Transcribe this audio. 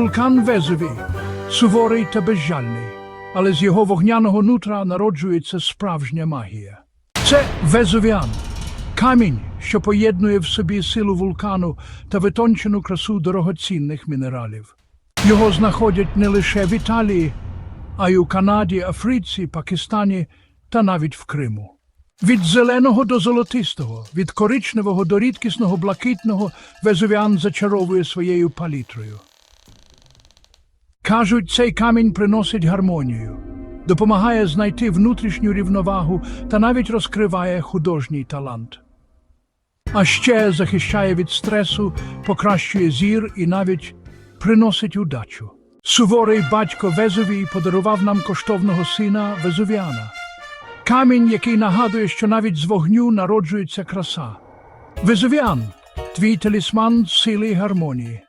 Вулкан Везувій суворий та безжальний, але з його вогняного нутра народжується справжня магія. Це Везувіан, камінь, що поєднує в собі силу вулкану та витончену красу дорогоцінних мінералів. Його знаходять не лише в Італії, а й у Канаді, Африці, Пакистані та навіть в Криму. Від зеленого до золотистого, від коричневого до рідкісного блакитного Везувіан зачаровує своєю палітрою. Кажуть, цей камінь приносить гармонію, допомагає знайти внутрішню рівновагу та навіть розкриває художній талант. А ще захищає від стресу, покращує зір і навіть приносить удачу. Суворий батько Везувій подарував нам коштовного сина Везувіана. Камінь, який нагадує, що навіть з вогню народжується краса. Везувіан, твій талісман сили й гармонії.